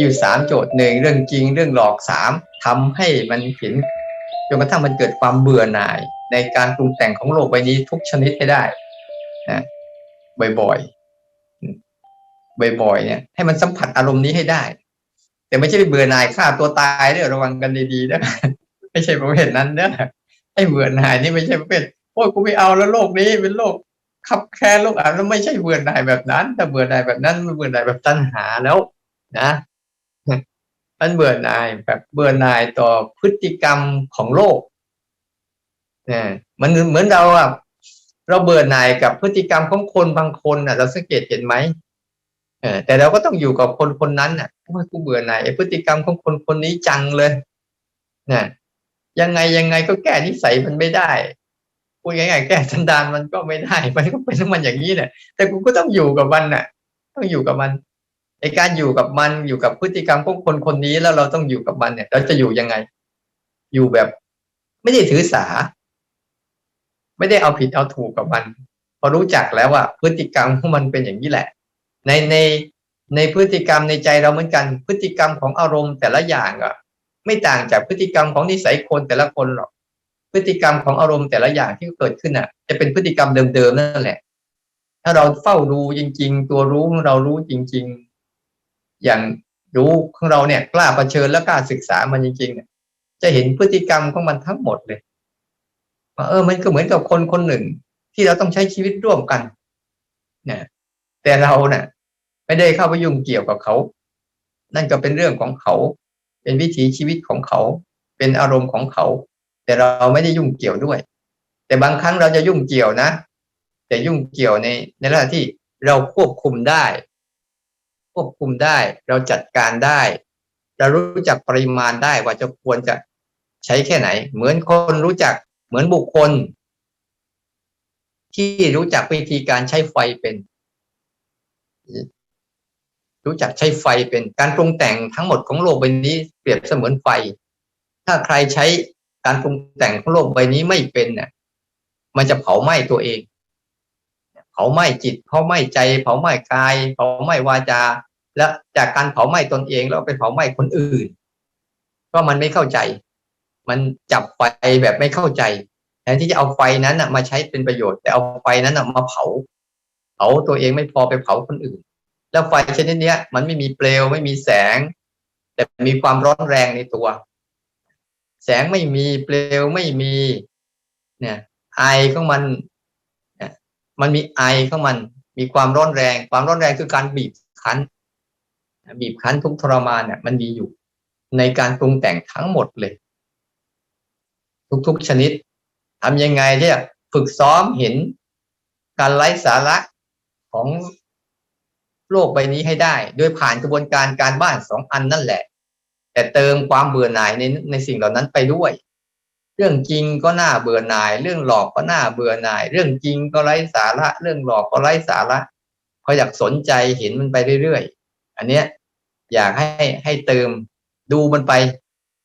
อยู่สามโจทย์หนึ่งเรื่องจริงเรื่องหลอกสามทำให้มันเห็นจนกระทั่งมันเกิดความเบื่อหน่าย ในการปรุงแต่งของโลกใบนี้ทุกชนิดให้ได้นะบ่อยๆบ่อยๆเนี่ย ให้มันสัมผัสอารมณ์นี้ให้ได้ แต่ไม่ใช่ไปเบื่อหน่ายฆ่าตัวตายเด้อระวังกันดีๆนะไม่ใช่ประเภทนั้นเด้อไอ้เบื่อหน่ายนี่ไม่ใช่ประเภทโอ้ยกูไม่เอาแล้วโลกนี้เป็นโลกขับแคลโลกอ่านแล้วไม่ใช่เบื่อหน่ายแบบนั้นถ้าเบื่อหน่ายแบบนั้นมันเบื่อหน่ายแบบตัณหาแล้ว นะ มันเบื่อหน่ายแบบเบื่อหน่ายต่อพฤติกรรมของโลกเนี่ยมันเหมือนเราอะเราเบื่อหน่ายกับพฤติกรรมของคนบางคนอะ เราสังเกตเห็นไหมเออแต่เราก็ต้องอยู่กับคนคนนั้นอะโอ้ยกูเบื่อหน่ายพฤติกรรมของคนคนนี้จังเลยเนี่ยยังไงยังไงก็แก้นิสัยมันไม่ได้พูดง่ายๆแก้สันดานมันก็ไม่ได้ มันก็เป็นมันอย่างนี้แหละแต่กูก็ต้องอยู่กับมันน่ะ ต้องอยู่กับมัน ไอการอยู่กับมันอยู่กับพฤติกรรมของคนคนนี้แล้วเราต้องอยู่กับมันเนี่ย เราจะอยู่ยังไง อยู่แบบ ไม่ได้ถือสา ไม่ได้เอาผิดเอาถูกกับมัน พอรู้จักแล้วว่าพฤติกรรมของมันเป็นอย่างนี้แหละ ในในในพฤติกรรมในใจเราเหมือนกัน พฤติกรรมของอารมณ์แต่ละอย่างอะ ไม่ต่างจากพฤติกรรมของนิสัยคนแต่ละคนหรอกพฤติกรรมของอารมณ์แต่ละอย่างที่เกิดขึ้นอะ จะเป็นพฤติกรรมเดิมๆนั่นแหละ ถ้าเราเฝ้าดูจริง ๆ ตัวรู้เรารู้จริง ๆ อย่างรู้ของเราเนี่ยกล้าเผชิญและกล้าศึกษามันจริงๆเนี่ยจะเห็นพฤติกรรมของมันทั้งหมดเลยว่าเออมันก็เหมือนกับคนคนหนึ่ง ที่เราต้องใช้ชีวิตร่วมกันนะแต่เราเนะ่ะ ไม่ได้เข้าไปยุ่งเกี่ยวกับเขา นั่นก็เป็นเรื่องของเขา เป็นวิถีชีวิตของเขา เป็นอารมณ์ของเขา แต่เราไม่ได้ยุ่งเกี่ยวด้วย แต่บางครั้งเราจะยุ่งเกี่ยวนะ แต่ยุ่งเกี่ยวในในลักษณะที่เราควบคุมได้ ควบคุมได้ เราจัดการได้ เรารู้จักปริมาณได้ว่าจะควรจะใช้แค่ไหน เหมือนคนรู้จักเหมือนบุคคล ที่รู้จักวิธีการใช้ไฟเป็น รู้จักใช้ไฟเป็นการปรุงแต่งทั้งหมดของโลกใบนี้เปรียบเสมือนไฟ ถ้าใครใช้การปรุงแต่งของโลกใบนี้ไม่เป็นเนี่ยมันจะเผาไหม้ตัวเอง เผาไหม้จิตเผาไหม้ใจ เผาไหม้กายเผาไหม้วาจา และจากการเผาไหม้ตนเองแล้วไปเผาไหม้คนอื่นเพราะมันไม่เข้าใจ มันจับไฟแบบไม่เข้าใจแทนที่จะเอาไฟนั้นมาใช้เป็นประโยชน์ แต่เอาไฟนั้นมาเผา เผาตัวเองไม่พอไปเผาคนอื่น แล้วไฟชนิดนี้มันไม่มีเปลวไม่มีแสง แต่มีความร้อนแรงในตัว แสงไม่มีเปลวไม่มี เนี่ยไอของมัน มันมีไอของมัน มีความร้อนแรง ความร้อนแรงคือการบีบคั้น บีบคั้นทุกทรมานเนี่ยมันมีอยู่ ในการปรุงแต่งทั้งหมดเลย ทุกๆชนิดทำยังไงที่จะฝึกซ้อมเห็นการไร้สาระของโลกใบนี้ให้ได้ โดยผ่านกระบวนการการบ้านสองอันนั่นแหละ แต่เติมความเบื่อหน่ายในในสิ่งเหล่านั้นไปด้วย รื่องจริงก็น่าเบื่อหน่าย เรื่องหลอกก็น่าเบื่อหน่าย เรื่องจริงก็ไร้สาระ เรื่องหลอกก็ไร้สาระพออยากสนใจเห็นมันไปเรื่อยๆ อันเนี้ยอยากให้ให้เติมดูมันไป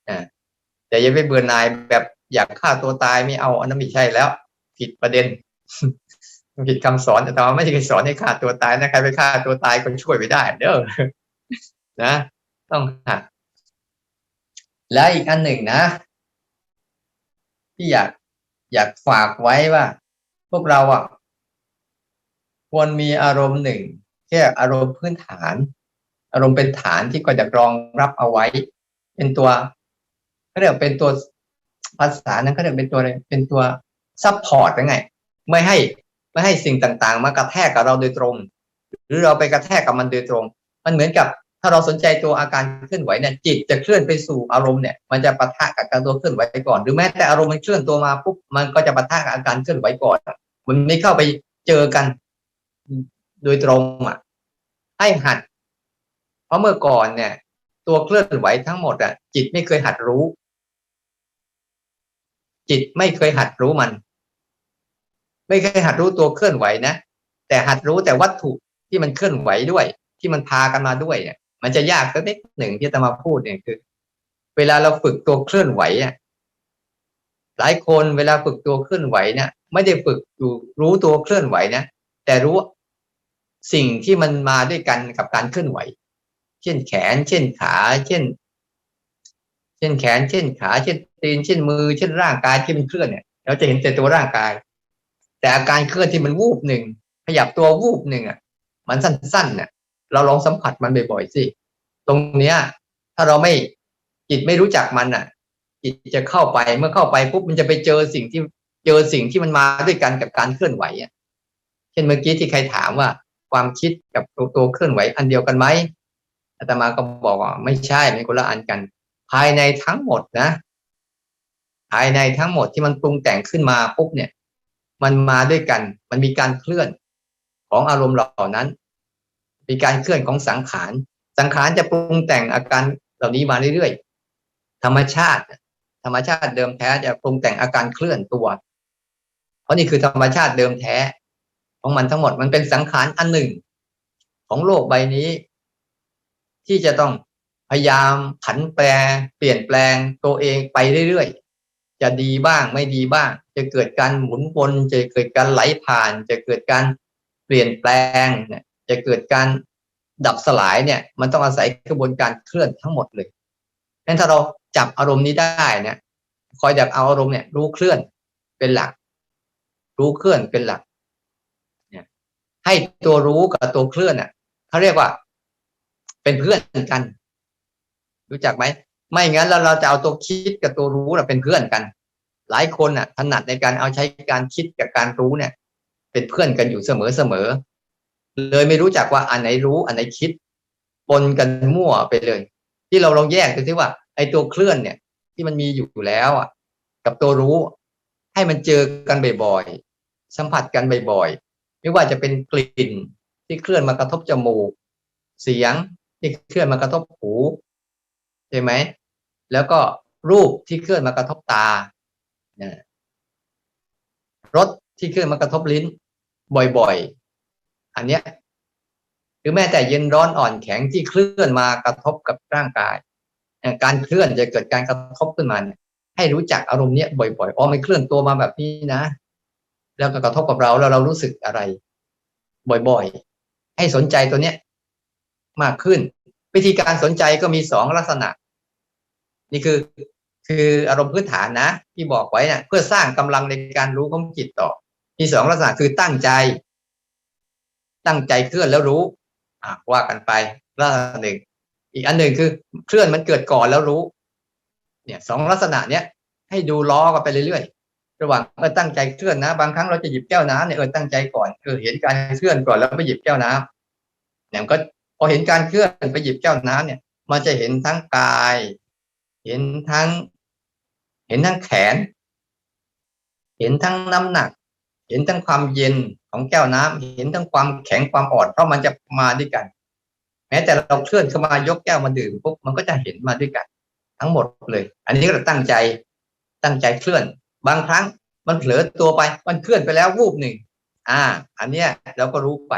อ่าแต่อย่าไปเบื่อหน่ายแบบอยากฆ่าตัวตายไม่เอาอันนั้นไม่ใช่แล้ว ผิดประเด็นผิดคำสอนแต่ว่าไม่ใช่สอนให้ฆ่าตัวตายนะใครไปฆ่าตัวตายก็ช่วยไม่ได้ เด้อนะ ต้องหักแล้วอีกอันหนึ่งนะ ที่อยากอยากฝากไว้ว่า พวกเราอะควรมีอารมณ์หนึ่งแค่อารมณ์พื้นฐาน อารมณ์เป็นฐานที่ก็จะรองรับเอาไว้ เป็นตัวเขาเรียกเป็นตัวภาษานั้นเขาเรียกเป็นตัวอะไรเป็นตัวซับพอร์ตยังไง ไม่ให้ไม่ให้สิ่งต่างๆ มากระแทกกับเราโดยตรง หรือเราไปกระแทกกับมันโดยตรง มันเหมือนกับ ถ้าเราสนใจตัวอาการเคลื่อนไหวเนี่ยจิตจะเคลื่อนไปสู่อารมณ์เนี่ยมันจะปะทะกับการตัวเคลื่อนไหวก่อน หรือแม้แต่อารมณ์มันเคลื่อนตัวมาปุ๊บมันก็จะปะทะกับอาการเคลื่อนไหวก่อน มันไม่เข้าไปเจอกันโดยตรงอะให้หัด เพราะเมื่อก่อนเนี่ย ตัวเคลื่อนไหวทั้งหมดอะ จิตไม่เคยหัดรู้ จิตไม่เคยหัดรู้มัน ไม่เคยหัดรู้ตัวเคลื่อนไหวนะแต่หัดรู้แต่วัตถุที่มันเคลื่อนไหวด้วย ที่มันพากันมาด้วยเนี่ย มันจะยากสักนิดหนึ่งที่จะมาพูดเนี่ยคือ เวลาเราฝึกตัวเคลื่อนไหวอะหลายคนเวลาฝึกตัวเคลื่อนไหวเนี่ยไม่ได้ฝึกอยู่รู้ตัวเคลื่อนไหวนะแต่รู้สิ่งที่มันมาด้วยกันกับการเคลื่อนไหว เช่นแขน เช่นขา เช่น เช่นแขน เช่นขา เช่นตีน เช่นมือ เช่นร่างกายที่มันเคลื่อนเนี่ย เราจะเห็นแต่ตัวร่างกาย แต่อาการเคลื่อนที่มันวูบหนึ่งขยับตัววูบหนึ่งอะ มันสั้นๆเนี่ย เราลองสัมผัสมันบ่อยๆสิตรงเนี้ย ถ้าเราไม่จิตไม่รู้จักมันอะ จิตจะเข้าไปเมื่อเข้าไปปุ๊บมันจะไปเจอสิ่งที่เจอสิ่งที่มันมาด้วยกันกับการเคลื่อนไหวอะเช่นเมื่อกี้ที่ใครถามว่า ความคิดกับตัวตัวเคลื่อนไหวอันเดียวกันไหมอาตมาก็บอกว่าไม่ใช่เป็นคนละอันกัน ภายในทั้งหมดนะ ภายในทั้งหมดที่มันปรุงแต่งขึ้นมาปุ๊บเนี่ย มันมาด้วยกัน มันมีการเคลื่อนของอารมณ์เหล่านั้น มีการเคลื่อนของสังขาร สังขารจะปรุงแต่งอาการเหล่านี้มาเรื่อยๆ ธรรมชาติ ธรรมชาติเดิมแท้จะปรุงแต่งอาการเคลื่อนตัว เพราะนี่คือธรรมชาติเดิมแท้ ของมันทั้งหมดมันเป็นสังขารอันหนึ่ง ของโลกใบนี้ ที่จะต้องพยายามผันแปร เปลี่ยนแปลงตัวเองไปเรื่อยๆ จะดีบ้างไม่ดีบ้าง จะเกิดการหมุนวนจะเกิดการไหลผ่าน จะเกิดการเปลี่ยนแปลงเนี่ย จะเกิดการดับสลายเนี่ย มันต้องอาศัยกระบวนการเคลื่อนทั้งหมดเลยงั้นถ้าเราจับอารมณ์นี้ได้เนี่ยคอยจับเอาอารมณ์เนี่ยรู้เคลื่อนเป็นหลัก รู้เคลื่อนเป็นหลักเนี่ยให้ตัวรู้กับตัวเคลื่อนอะเขาเรียกว่า เป็นเพื่อนกัน รู้จักไหมไม่งั้นแล้วเราจะเอาตัวคิดกับตัวรู้เป็นเพื่อนกัน หลายคนอะถนัดในการเอาใช้การคิดกับการรู้เนี่ย เป็นเพื่อนกันอยู่เสมอเสมอ เลยไม่รู้จักว่าอันไหนรู้อันไหนคิดปนกันมั่วไปเลย ที่เราลองแยกดูซิว่า ไอ้ตัวเคลื่อนเนี่ย ที่มันมีอยู่แล้วอะ กับตัวรู้ ให้มันเจอกันบ่อยๆสัมผัสกันบ่อยๆไม่ว่าจะเป็นกลิ่นที่เคลื่อนมากระทบจมูก เสียงที่เคลื่อนมากระทบหูใช่ไหมแล้วก็รูปที่เคลื่อนมากระทบตา รสที่เคลื่อนมากระทบลิ้น บ่อยๆ อันเนี้ยหรือแม้แต่เย็นร้อนอ่อนแข็งที่เคลื่อนมากระทบกับร่างกาย การเคลื่อนจะเกิดการกระทบขึ้นมาเนี่ยให้รู้จักอารมณ์เนี้ยบ่อยๆอ๋อมันเคลื่อนตัวมาแบบนี้นะ แล้วก็กระทบกับเราแล้วเรารู้สึกอะไร บ่อยๆ ให้สนใจตัวเนี้ยมากขึ้น วิธีการสนใจก็มีสองลักษณะ นี่คือคืออารมณ์พื้นฐานนะ ที่บอกไว้นะ่ะเพื่อสร้างกำลังในการรู้ของจิตต่อ มีสองลักษณะคือตั้งใจ ตั้งใจเคลื่อนแล้วรู้อะว่ากันไปลักษณะหนึ่ง อีกอันหนึ่งคือเคลื่อนมันเกิดก่อนแล้วรู้ เนี่ยสองลักษณะเนี้ยให้ดูล้อกันไปเรื่อยๆระหว่างเออตั้งใจเคลื่อนนะ บางครั้งเราจะหยิบแก้วน้ำเนี่ยเออตั้งใจก่อนเออเห็นการเคลื่อนก่อนแล้วไปหยิบแก้วน้ำเนี่ยก็พอเห็นการเคลื่อนไปหยิบแก้วน้ำเนี่ย มันจะเห็นทั้งกาย เห็นทั้ง เห็นทั้งแขน เห็นทั้งน้ำหนัก เห็นทั้งความเย็น ของแก้วน้ำเห็นทั้งความแข็งความอ่อน เพราะมันจะมาด้วยกัน แม้แต่เราเคลื่อนเข้ามายกแก้วมาดื่มปุ๊บมันก็จะเห็นมาด้วยกัน ทั้งหมดเลย อันนี้ก็ตั้งใจตั้งใจเคลื่อน บางครั้งมันเผลอตัวไปมันเคลื่อนไปแล้ววูบหนึ่งอ่า อันเนี้ยเราก็รู้ไป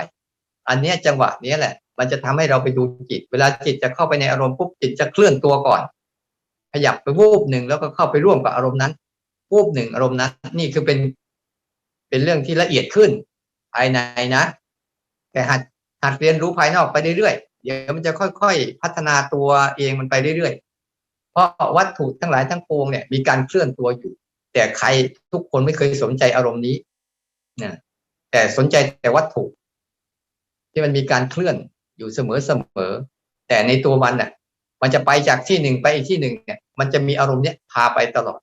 อันเนี้ยจังหวะนี้แหละ มันจะทำให้เราไปดูจิต เวลาจิตจะเข้าไปในอารมณ์ปุ๊บจิตจะเคลื่อนตัวก่อน ขยับไปวูบหนึ่งแล้วก็เข้าไปร่วมกับอารมณ์นั้นวูบหนึ่งอารมณ์นั้น นี่คือเป็น เป็นเรื่องที่ละเอียดขึ้น ภายในนะ แต่หัดหัดเรียนรู้ภายนอกไปเรื่อยๆเดี๋ยวมันจะค่อยๆ พัฒนาตัวเองมันไปเรื่อยๆ เพราะวัตถุทั้งหลายทั้งปวงเนี่ยมีการเคลื่อนตัวอยู่ แต่ใครทุกคนไม่เคยสนใจอารมณ์นี้นะแต่สนใจแต่วัตถุ ที่มันมีการเคลื่อนอยู่เสมอเสมอแต่ในตัวมันเนี่ยมันจะไปจากที่หนึ่งไปอีกที่หนึ่งเนี่ย มันจะมีอารมณ์เนี้ยพาไปตลอด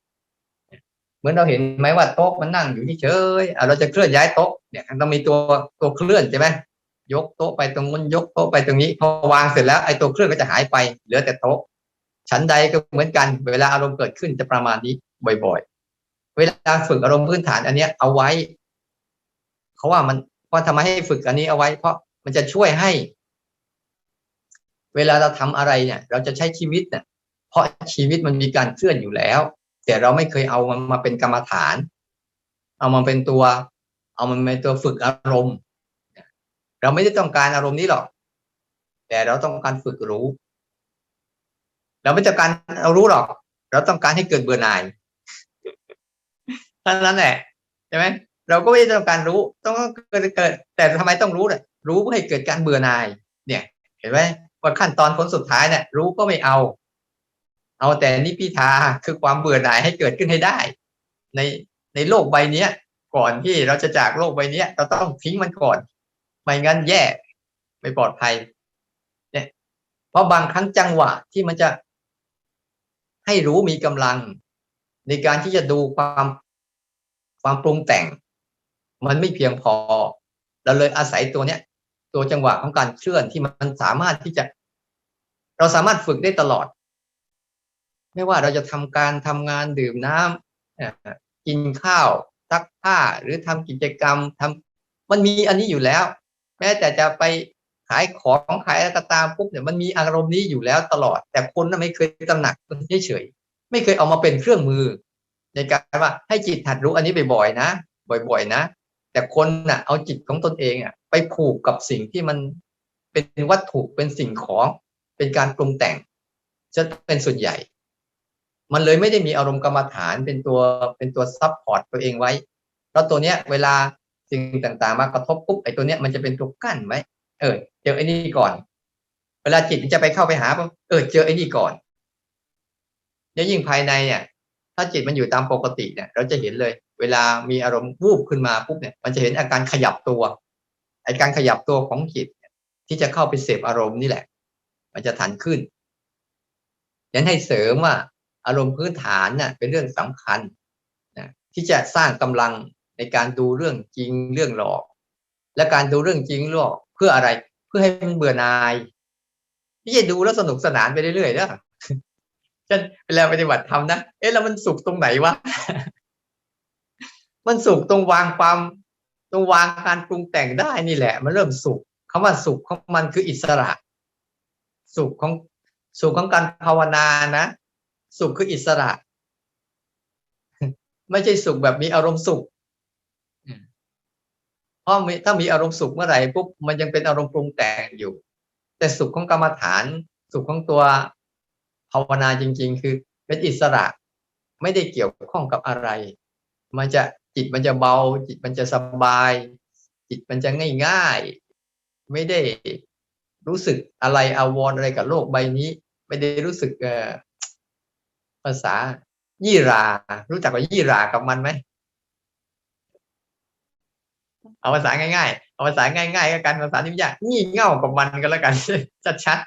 เหมือนเราเห็นไหมว่าโต๊ะมันนั่งอยู่เฉยเราจะเคลื่อนย้ายโต๊ะเนี่ยต้องมีตัวตัวเคลื่อนใช่ไหมยกโต๊ะไปตรงนู้นยกโต๊ะไปตรงนี้พอวางเสร็จแล้วไอ้ตัวเคลื่อนก็จะหายไปเหลือแต่โต๊ะชั้นใดก็เหมือนกันเวลาอารมณ์เกิดขึ้นจะประมาณนี้บ่อย ๆ เวลาฝึกอารมณ์พื้นฐานอันเนี้ยเอาไว้เขาว่ามันว่าะทำไมให้ฝึกอันนี้เอาไว้ เพราะมันจะช่วยให้ เวลาเราทำอะไรเนี่ย เราจะใช้ชีวิตเนี่ยเพราะชีวิตมันมีการเคลื่อนอยู่แล้ว แต่เราไม่เคยเอามันมาเป็นกรรมฐาน เอามาเป็นตัว เอามันเป็นตัวฝึกอารมณ์ เราไม่ได้ต้องการอารมณ์นี้หรอก แต่เราต้องการฝึกรู้ เราไม่ต้องการเอารู้หรอก เราต้องการให้เกิดเบื่อหน่ายเท่านั้นแหละใช่ไหมเราก็ไม่ได้ต้องการรู้ ต้องเกิดเกิด แต่ทำไมต้องรู้เนี่ยรู้เพื่อให้เกิดการเบื่อหน่าย เนี่ย เห็นไหมว่าขั้นตอนผลสุดท้ายเนี่ยรู้ก็ไม่เอา เอาแต่นิพิทาคือความเบื่อหน่ายให้เกิดขึ้นให้ได้ ในในโลกใบเนี้ย ก่อนที่เราจะจากโลกใบเนี้ย เราต้องทิ้งมันก่อน ไม่งั้นแย่ไม่ปลอดภัยเนี่ยเพราะบางครั้งจังหวะที่มันจะให้รู้มีกำลัง ในการที่จะดูความความปรุงแต่ง มันไม่เพียงพอ เราเลยอาศัยตัวเนี้ย ตัวจังหวะของการเคลื่อนที่มันสามารถที่จะ เราสามารถฝึกได้ตลอด ไม่ว่าเราจะทำการทำงานดื่มน้ำกินข้าวซักผ้าหรือทำกิจกรรมทำมันมีอันนี้อยู่แล้ว แม้แต่จะไปขายของขายอะไรตามปุ๊บเนี่ยมันมีอารมณ์นี้อยู่แล้วตลอด แต่คนน่ะไม่เคยตระหนักมันเฉยๆไม่เคยเอามาเป็นเครื่องมือ ในการว่าให้จิตหัดรู้อันนี้บ่อยๆนะ บ่อยๆนะ แต่คนน่ะเอาจิตของตนเองอะไปผูกกับสิ่งที่มันเป็นวัตถุเป็นสิ่งของเป็นการปรุงแต่งจะเป็นส่วนใหญ่ มันเลยไม่ได้มีอารมณ์กรรมฐานเป็นตัวเป็นตัวซับพอร์ตตัวเองไว้ แล้วตัวเนี้ยเวลาสิ่งต่างๆ มากระทบปุ๊บไอ้ตัวเนี้ยมันจะเป็นตัวกั้นไว้ เออ เจอไอ้นี่ก่อน เวลาจิตจะไปเข้าไปหาปุ๊บเออเจอไอ้นี่ก่อนแล้วยิ่งภายในเนี่ย ถ้าจิตมันอยู่ตามปกติเนี่ย เราจะเห็นเลย เวลามีอารมณ์วูบขึ้นมาปุ๊บเนี่ย มันจะเห็นอาการขยับตัวไอการขยับตัวของจิตที่จะเข้าไปเสพอารมณ์นี่แหละ มันจะทันขึ้นยันให้เสริมว่า อารมณ์พื้นฐานน่ะเป็นเรื่องสำคัญนะที่จะสร้างกำลังในการดูเรื่องจริงเรื่องหลอก และการดูเรื่องจริงหลอกเพื่ออะไร เพื่อให้มันเบื่อหน่ายไม่ใช่ดูแล้วสนุกสนานไปเรื่อยๆนะฉันเวลาปฏิบัติธรรมนะเอ๊ะแล้วมันสุขตรงไหนวะมันสุขตรงวางความตรงวางการปรุงแต่งได้นี่แหละ มันเริ่มสุขคำว่าสุขของมันคืออิสระ สุขของสุขของการภาวนานะ สุขคืออิสระ ไม่ใช่สุขแบบมีอารมณ์สุขเพราะถ้ามีอารมณ์สุขเมื่อไหร่ปุ๊บมันยังเป็นอารมณ์ปรุงแต่งอยู่ แต่สุขของกรรมฐาน สุขของตัวภาวนาจริง ๆ คือ เป็นอิสระ ไม่ได้เกี่ยวข้องกับอะไร มันจะจิตมันจะเบา จิตมันจะสบาย จิตมันจะง่ายๆไม่ได้รู้สึกอะไรอาวรอะไรกับโลกใบนี้ ไม่ได้รู้สึกเออ ภาษายี่รา รู้จักว่ายี่รากับมันไหมเอาภาษาง่ายๆ เอาภาษาง่ายๆก็กันภาษาที่ยากงี่เง่ากับมันกันแล้วกันชัด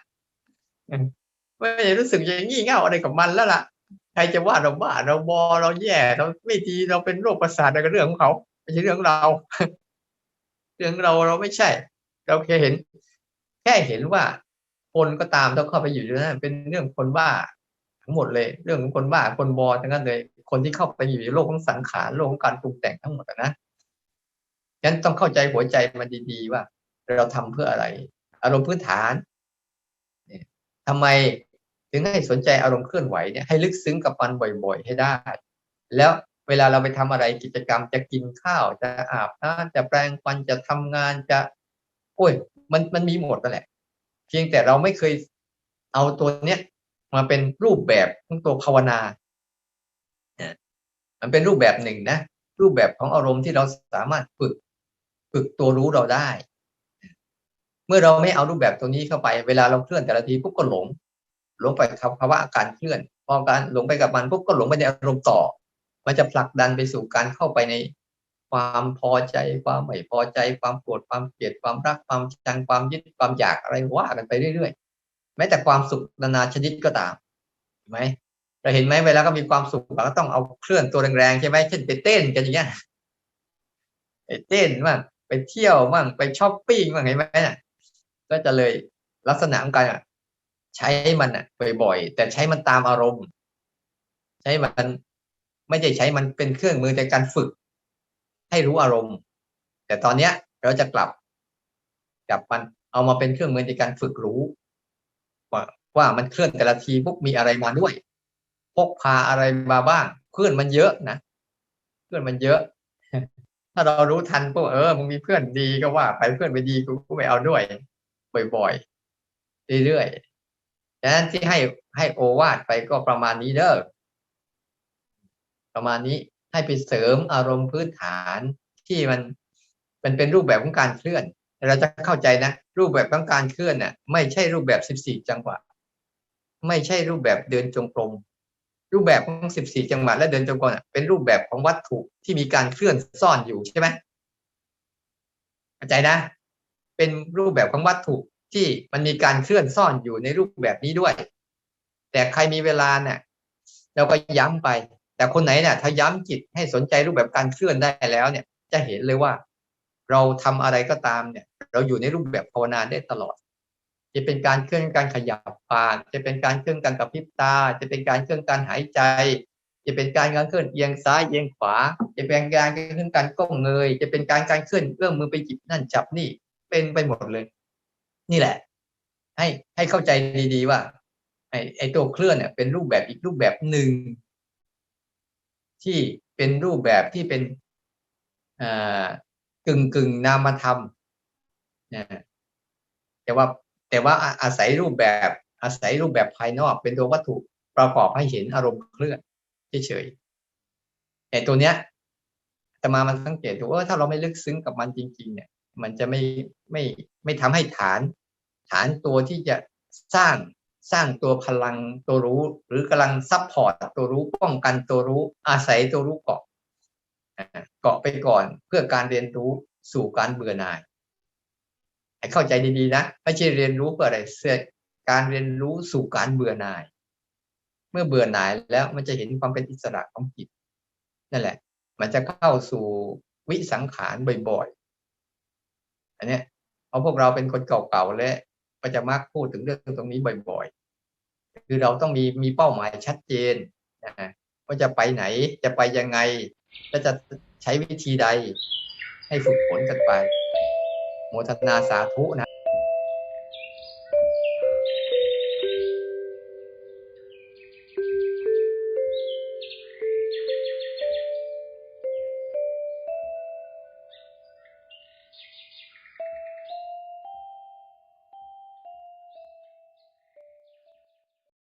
ๆไม่ได้รู้สึกอย่างงี่เง่าอะไรกับมันแล้วล่ะใครจะว่าเราบ้าเราบอเราแย่เราไม่ดีเราเป็นโรคประสาทอะไรก็เรื่องของเขาไม่ใช่เรื่องเรา เรื่องเราเราไม่ใช่ เราแค่เห็น แค่เห็นว่าคนก็ตามต้องเข้าไปอยู่ในนั้นเป็นเรื่องคนบ้า ทั้งหมดเลย เรื่องของคนบ้าคนบอทั้งนั้นเลย คนที่เข้าไปอยู่ในโลกของสังขารโลกของการปรุงแต่งทั้งหมดนะฉะนั้นต้องเข้าใจหัวใจมันดีๆว่า เราทำเพื่ออะไร อารมณ์พื้นฐานทำไมถึงให้สนใจอารมณ์เคลื่อนไหวเนี่ยให้ลึกซึ้งกับมันบ่อยๆ ให้ได้ แล้วเวลาเราไปทำอะไรกิจกรรมจะกินข้าวจะอาบน้ำจะแปรงฟันจะทำงานจะโอ้ยมันมันมีหมดนั่นแหละ เพียงแต่เราไม่เคยเอาตัวเนี้ย มาเป็นรูปแบบของตัวภาวนามันเป็นรูปแบบหนึ่งนะรูปแบบของอารมณ์ที่เราสามารถฝึกฝึกตัวรู้เราได้ เมื่อเราไม่เอารูปแบบตัวนี้เข้าไป เวลาเราเคลื่อนแต่ละทีปุ๊บก็หลง หลงไปกับภาวะอาการเคลื่อนพอการหลงไปกับมันปุ๊บก็หลงไปในอารมณ์ต่อ มันจะผลักดันไปสู่การเข้าไปในความพอใจความไม่พอใจ ความโกรธความเกลียดความรักความจังความยึดความอยากอะไรว่ากันไปเรื่อยๆ แม้แต่ความสุขนานาชนิดก็ตามเห็นไหมเราเห็นไหมเวลาก็มีความสุขเราก็ต้องเอาเคลื่อนตัวแรงๆใช่ไหมเช่นไปเต้นกันอย่างเงี้ยไปเต้นบ้างไปเที่ยวบ้างไปช้อปปิ้งบ้างเห็นไหมก็จะเลยลักษณะของการใช้มันอะบ่อยๆแต่ใช้มันตามอารมณ์ ใช้มันไม่ใช่ใช้มันเป็นเครื่องมือในการฝึก ให้รู้อารมณ์ แต่ตอนเนี้ยเราจะกลับกลับมันเอามาเป็นเครื่องมือในการฝึกรู้ ว่ามันเคลื่อนแต่ละทีปุ๊บมีอะไรมาด้วย พกพาอะไรมาบ้างเพื่อนมันเยอะนะเพื่อนมันเยอะ ถ้าเรารู้ทันปุ๊บเออมึงมีเพื่อนดีก็ว่า ไปเพื่อนไม่ดีกูก็ไม่เอาด้วย บ่อยๆเรื่อยๆดังนั้นที่ให้ให้โอวาดไปก็ประมาณนี้เด้อประมาณนี้ให้ไปเสริมอารมณ์พื้นฐานที่มันมันเป็นรูปแบบของการเคลื่อน เราจะเข้าใจนะ รูปแบบของการเคลื่อนน่ะไม่ใช่รูปแบบสิบสี่จังหวะ ไม่ใช่รูปแบบเดินจงกรมรูปแบบของสิบสี่จังหวะและเดินจงกรมน่ะเป็นรูปแบบของวัตถุที่มีการเคลื่อนซ่อนอยู่ใช่ไหมเข้าใจนะ เป็นรูปแบบของวัตถุที่มันมีการเคลื่อนซ่อนอยู่ในรูปแบบนี้ด้วย แต่ใครมีเวลาเนี่ยเราก็ย้ำไป แต่คนไหนเนี่ยถ้าย้ำจิตให้สนใจรูปแบบการเคลื่อนได้แล้วเนี่ย จะเห็นเลยว่า เราทำอะไรก็ตามเนี่ย เราอยู่ในรูปแบบภาวนาได้ตลอด จะเป็นการเคลื่อนการขยับปาก จะเป็นการเคลื่อนการกระพริบตา จะเป็นการเคลื่อนการหายใจ จะเป็นการการเคลื่อนเอียงซ้ายเอียงขวา จะเป็นการเคลื่อนการก้มเงย จะเป็นการการเคลื่อนเอื้อมมือไปจิบนั่นจับนี่ เป็นไปหมดเลย นี่แหละ ให้ให้เข้าใจดีๆว่าไอ้ไอ้ตัวเคลื่อนเนี่ยเป็นรูปแบบอีกรูปแบบหนึ่ง ที่เป็นรูปแบบที่เป็นอ่ากึ่งกึ่งนามธรรมนะแต่ว่า แต่ว่าอาศัยรูปแบบอาศัยรูปแบบภายนอก เป็นตัววัตถุประกอบให้เห็นอารมณ์เคลื่อนเฉยๆแต่ตัวเนี้ยจะมามันสังเกตดูว่าถ้าเราไม่ลึกซึ้งกับมันจริง ๆ เนี่ย มันจะไม่ไม่ไม่ทำให้ฐาน ฐานตัวที่จะสร้างสร้างตัวพลังตัวรู้ หรือกำลังซับพอร์ตตัวรู้ป้องกันตัวรู้ อาศัยตัวรู้เกาะเกาะไปก่อนเพื่อการเรียนรู้สู่การเบื่อหน่าย ให้เข้าใจดีๆนะไม่ใช่เรียนรู้เพื่ออะไรเสียการเรียนรู้สู่การเบื่อหน่าย เมื่อเบื่อหน่ายแล้วมันจะเห็นความเป็นอิสระของจิตนั่นแหละ มันจะเข้าสู่วิสังขารบ่อยๆอันเนี้ยเพราะพวกเราเป็นคนเก่าๆและก็จะมักพูดถึงเรื่องตรงนี้บ่อยๆ คือเราต้องมีมีเป้าหมายชัดเจนนะว่าจะไปไหนจะไปยังไงและจะใช้วิธีใดให้ฝึกฝนกันไป โมทนาสาธุนะ